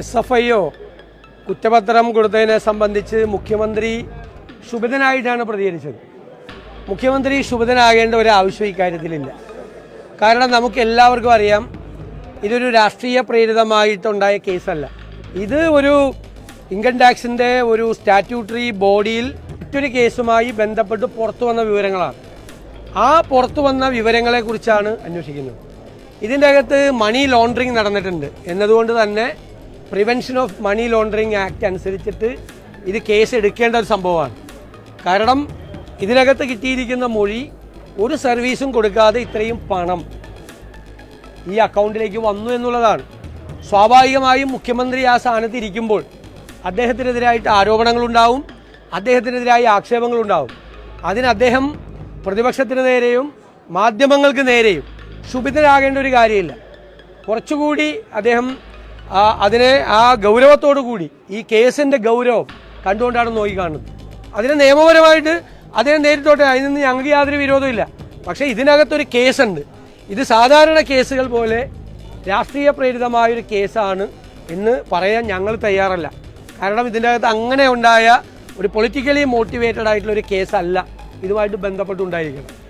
S F I O കുറ്റപത്രം കൊടുത്തതിനെ സംബന്ധിച്ച് മുഖ്യമന്ത്രി ശുഭിതനായിട്ടാണ് പ്രതികരിച്ചത്. മുഖ്യമന്ത്രി ശുഭിതനാകേണ്ട ഒരു ആവശ്യം ഇക്കാര്യത്തിലില്ല കാരണം നമുക്ക് എല്ലാവർക്കും അറിയാം ഇതൊരു രാഷ്ട്രീയ പ്രേരിതമായിട്ടുണ്ടായ കേസല്ല. ഇത് ഒരു ഇൻകം ടാക്സിന്റെ ഒരു സ്റ്റാറ്റ്യൂട്ടറി ബോഡിയിൽ മറ്റൊരു കേസുമായി ബന്ധപ്പെട്ട് പുറത്തു വന്ന വിവരങ്ങളാണ്. ആ പുറത്തു വന്ന വിവരങ്ങളെക്കുറിച്ചാണ് അന്വേഷിക്കുന്നത്. ഇതിന്റെ അകത്ത് മണി ലോണ്ടറിങ് നടന്നിട്ടുണ്ട്. എന്നതുകൊണ്ട് തന്നെ prevention of money laundering act അനുസരിച്ചിട്ട് ഇത് കേസ് എടുക്കേണ്ട ഒരു സംഭവമാണ്. കാരണം ഇതിനകത്ത് കിട്ടിയിരിക്കുന്ന മൊഴി ഒരു സർവീസും കൊടുക്കാതെ ഇത്രയും പണം ഈ അക്കൗണ്ടിലേക്ക് വന്നു എന്നുള്ളതാണ്. സ്വാഭാവികമായും മുഖ്യമന്ത്രി ആ സ്ഥാനത്ത് ഇരിക്കുമ്പോൾ അദ്ദേഹത്തിനെതിരായിട്ട് ആരോപണങ്ങളുണ്ടാവും അദ്ദേഹത്തിനെതിരായി ആക്ഷേപങ്ങളുണ്ടാവും. അതിന് അദ്ദേഹം പ്രതിപക്ഷത്തിന് നേരെയും മാധ്യമങ്ങൾക്ക് നേരെയും ശുഭിതരാകേണ്ട ഒരു കാര്യമില്ല. കുറച്ചുകൂടി അദ്ദേഹം അതിനെ ആ ഗൗരവത്തോടു കൂടി ഈ കേസിന്റെ ഗൗരവം കണ്ടുകൊണ്ടാണ് നോക്കി കാണുന്നത്. അതിനെ നിയമപരമായിട്ട് അതിനെ നേരിട്ടോട്ടെ അതിൽ നിന്ന് ഞങ്ങൾക്ക് യാതൊരു വിരോധമില്ല. പക്ഷേ ഇതിനകത്തൊരു കേസുണ്ട്. ഇത് സാധാരണ കേസുകൾ പോലെ രാഷ്ട്രീയ പ്രേരിതമായൊരു കേസാണ് എന്ന് പറയാൻ ഞങ്ങൾ തയ്യാറല്ല. കാരണം ഇതിന്റെ അകത്ത് അങ്ങനെ ഉണ്ടായ ഒരു പൊളിറ്റിക്കലി മോട്ടിവേറ്റഡ് ആയിട്ടുള്ള ഒരു കേസല്ല ഇതുമായിട്ട് ബന്ധപ്പെട്ടുണ്ടായിരിക്കണം